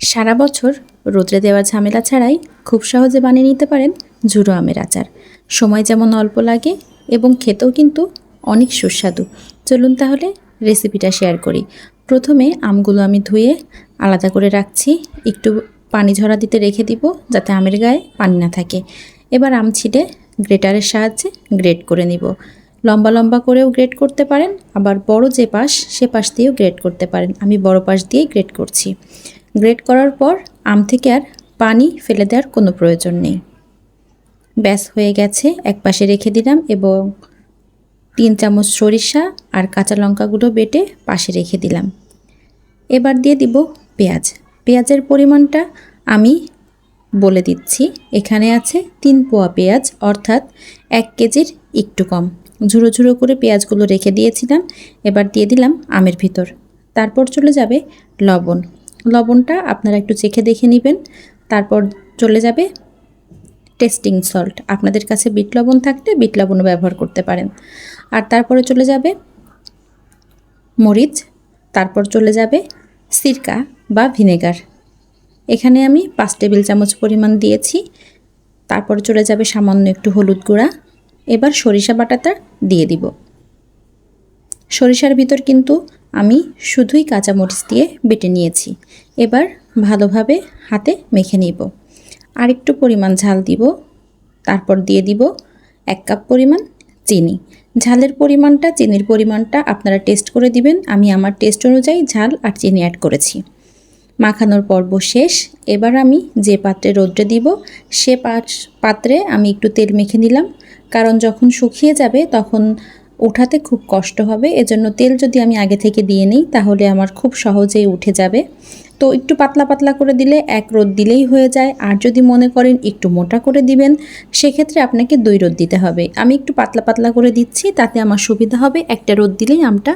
সারা বছর রোদ্রে দেওয়া ঝামেলা ছাড়াই খুব সহজে বানিয়ে নিতে পারেন ঝুড়ো আমের আচার। সময় যেমন অল্প লাগে এবং খেতেও কিন্তু অনেক সুস্বাদু। চলুন তাহলে রেসিপিটা শেয়ার করি। প্রথমে আমগুলো আমি ধুয়ে আলাদা করে রাখছি। একটু পানি ঝরা দিতে রেখে দিব যাতে আমের গায়ে পানি না থাকে। এবার আম ছিটে গ্রেটারের সাহায্যে গ্রেট করে নিব। লম্বা লম্বা করেও গ্রেট করতে পারেন, আবার বড় যে পাশ সে পাশ দিয়েও গ্রেট করতে পারেন। আমি বড় পাশ দিয়েই গ্রেট করছি। গ্রেট করার পর আম থেকে আর পানি ফেলে দেওয়ার কোনো প্রয়োজন নেই। ব্যাস, হয়ে গেছে। এক পাশে রেখে দিলাম এবং তিন চামচ সরিষা আর কাঁচা লঙ্কাগুলো বেটে পাশে রেখে দিলাম। এবার দিয়ে দিব পেঁয়াজ। পেঁয়াজের পরিমাণটা আমি বলে দিচ্ছি। এখানে আছে তিন পোয়া পেঁয়াজ, অর্থাৎ এক কেজির একটু কম। ঝুড়ো ঝুড়ো করে পেঁয়াজগুলো রেখে দিয়েছিলাম। এবার দিয়ে দিলাম আমের ভিতর। তারপর চলে যাবে লবণ। লবণটা আপনারা একটু চেখে দেখে নেবেন। তারপর চলে যাবে টেস্টিং সল্ট। আপনাদের কাছে বিট লবণ থাকলে বিট লবণও ব্যবহার করতে পারেন। আর তারপরে চলে যাবে মরিচ, তারপর চলে যাবে সিরকা বা ভিনেগার। এখানে আমি পাঁচ টেবিল চামচ পরিমাণ দিয়েছি। তারপর চলে যাবে সামান্য একটু হলুদ গুঁড়া। এবার সরিষা বাটাটা দিয়ে দিব। সরিষার ভিতর কিন্তু আমি শুধুই কাঁচামরিচ দিয়ে বেটে নিয়েছি। এবার ভালোভাবে হাতে মেখে নিব। আর একটু পরিমাণ ঝাল দিব, তারপর দিয়ে দিব এক কাপ পরিমাণ চিনি। ঝালের পরিমাণটা, চিনির পরিমাণটা আপনারা টেস্ট করে দিবেন। আমি আমার টেস্ট অনুযায়ী ঝাল আর চিনি অ্যাড করেছি। মাখানোর পর্ব শেষ। এবার আমি যে পাত্রে রোদ্রে দিব, সে পাত্রে আমি একটু তেল মেখে নিলাম। কারণ যখন শুকিয়ে যাবে তখন ওঠাতে খুব কষ্ট হবে। এজন্য তেল যদি আমি আগে থেকে দিয়ে নিই, তাহলে আমার খুব সহজেই উঠে যাবে। তো একটু পাতলা পাতলা করে দিলে এক রোদ দিলেই হয়ে যায়। আর যদি মনে করেন একটু মোটা করে দিবেন, সেক্ষেত্রে আপনাকে দুই রোদ দিতে হবে। আমি একটু পাতলা পাতলা করে দিচ্ছি, তাতে আমার সুবিধা হবে। একটা রোদ দিলেই আমটা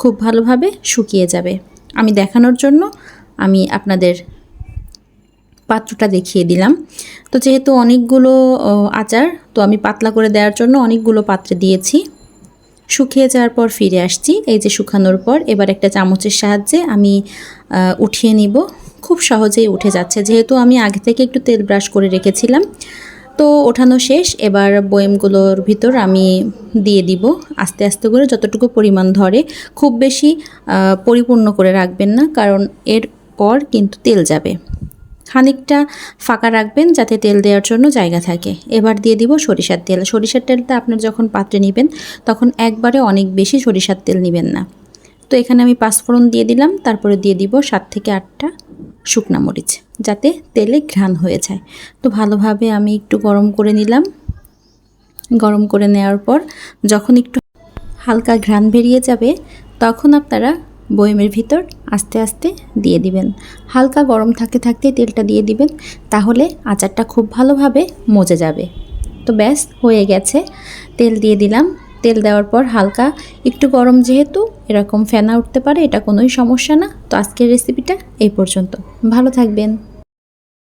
খুব ভালোভাবে শুকিয়ে যাবে। আমি দেখানোর জন্য আমি আপনাদের পাত্রটা দেখিয়ে দিলাম। তো যেহেতু অনেকগুলো আচার, তো আমি পাতলা করে দেওয়ার জন্য অনেকগুলো পাত্রে দিয়েছি। শুকিয়ে যাওয়ার পর ফিরে আসছি। এই যে শুকানোর পর এবার একটা চামচের সাহায্যে আমি উঠিয়ে নিব। খুব সহজেই উঠে যাচ্ছে। যেহেতু আমি আগে থেকে একটু তেল ব্রাশ করে রেখেছিলাম, তো ওঠানো শেষ। এবার বয়েমগুলোর ভিতর আমি দিয়ে দিব। আস্তে আস্তে করে যতটুকু পরিমাণ ধরে, খুব বেশি পরিপূর্ণ করে রাখবেন না, কারণ এর পর কিন্তু তেল যাবে। খানিকটা ফাঁকা রাখবেন যাতে তেল দেওয়ার জন্য জায়গা থাকে। এবার দিয়ে দিব সরিষার তেল। সরিষার তেলটা আপনার যখন পাত্রে নেবেন, তখন একবারে অনেক বেশি সরিষার তেল নেবেন না। তো এখানে আমি পাঁচফোড়ন দিয়ে দিলাম, তারপরে দিয়ে দিব সাত থেকে আটটা শুকনা মরিচ, যাতে তেলে ঘ্রাণ হয়ে যায়। তো ভালোভাবে আমি একটু গরম করে নিলাম। গরম করে নেওয়ার পর যখন একটু হালকা ঘ্রাণ বেরিয়ে যাবে, তখন আপনারা বয়েমের ভিতর আস্তে আস্তে দিয়ে দিবেন। হালকা গরম থাকতে থাকতে তেলটা দিয়ে দিবেন, তাহলে আচারটা খুব ভালোভাবে মজে যাবে। তো ব্যাস, হয়ে গেছে। তেল দিয়ে দিলাম। তেল দেওয়ার পর হালকা একটু গরম যেহেতু, এরকম ফেনা উঠতে পারে, এটা কোনোই সমস্যা না। তো আজকের রেসিপিটা এই পর্যন্ত। ভালো থাকবেন।